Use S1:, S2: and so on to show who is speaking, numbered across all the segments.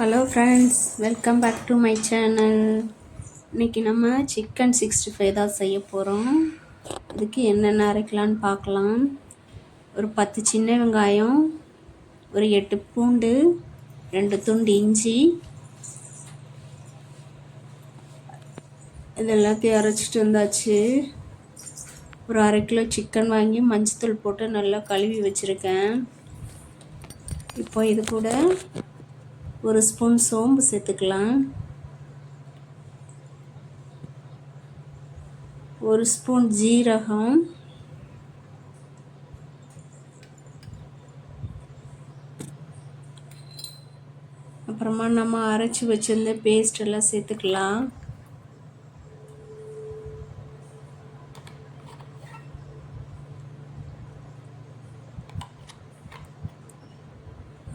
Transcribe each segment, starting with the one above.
S1: Hello friends welcome back to my channel இன்றைக்கி நம்ம chicken sixty five தான் செய்ய போகிறோம் இதுக்கு என்னென்ன அரைக்கலான்னு பார்க்கலாம். ஒரு பத்து சின்ன வெங்காயம் ஒரு எட்டு பூண்டு ரெண்டு துண்டு இஞ்சி இது எல்லாத்தையும் அரைச்சிட்டு வந்தாச்சு. ஒரு அரை கிலோ சிக்கன் வாங்கி மஞ்சத்தூள் போட்டு நல்லா கழுவி வச்சுருக்கேன். இப்போ இது கூட ஒரு ஸ்பூன் சோம்பு சேர்த்துக்கலாம். ஒரு ஸ்பூன் ஜீரகம். அப்புறமா நம்ம அரைச்சி வச்சிருந்த பேஸ்ட் எல்லாம் சேர்த்துக்கலாம்.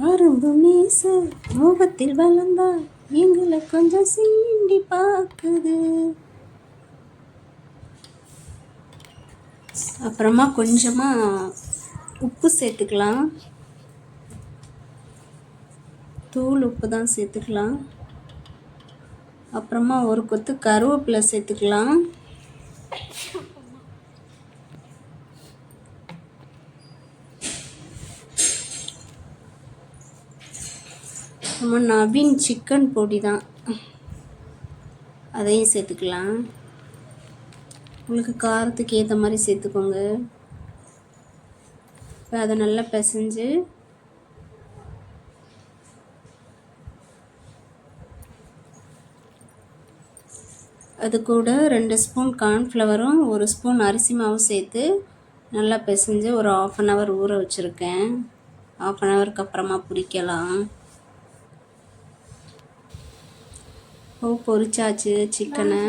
S1: அரும்பும் மீச மோகத்தில் வளர்ந்தா எங்களை கொஞ்சம் சீண்டி பார்க்குது. அப்புறமா கொஞ்சமாக உப்பு சேர்த்துக்கலாம். தூள் உப்பு தான் சேர்த்துக்கலாம். அப்புறமா ஒரு கொத்து கருவேப்பிலை சேர்த்துக்கலாம். நம்ம நவீன் சிக்கன் பொடி தான். அதையும் சேர்த்துக்கலாம். உங்களுக்கு காரத்துக்கு ஏற்ற மாதிரி சேர்த்துக்கோங்க. இப்போ அதை நல்லா பிசைஞ்சு அது கூட ரெண்டு ஸ்பூன் கார்ன்ஃப்ளவரும் ஒரு ஸ்பூன் அரிசி மாவும் சேர்த்து நல்லா பிசைஞ்சு ஒரு ஆஃப் அன் ஹவர் ஊற வச்சுருக்கேன். ஆஃப் அன் ஹவருக்கு அப்புறமா பிடிக்கலாம். ஓ பொரிச்சாச்சு சிக்கனை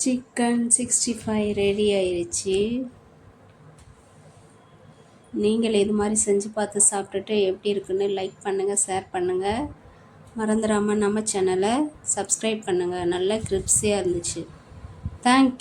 S1: சிக்கன் சிக்ஸ்டி ஃபைவ் ரெடி ஆயிடுச்சு நீங்கள் இது மாதிரி செஞ்சு பார்த்து சாப்பிட்டுட்டு எப்படி இருக்குன்னு லைக் பண்ணுங்கள் ஷேர் பண்ணுங்கள் மறந்துடாமல் நம்ம சேனலை சப்ஸ்கிரைப் பண்ணுங்கள் நல்ல கிரிப்ஸியாக இருந்துச்சு. தேங்க்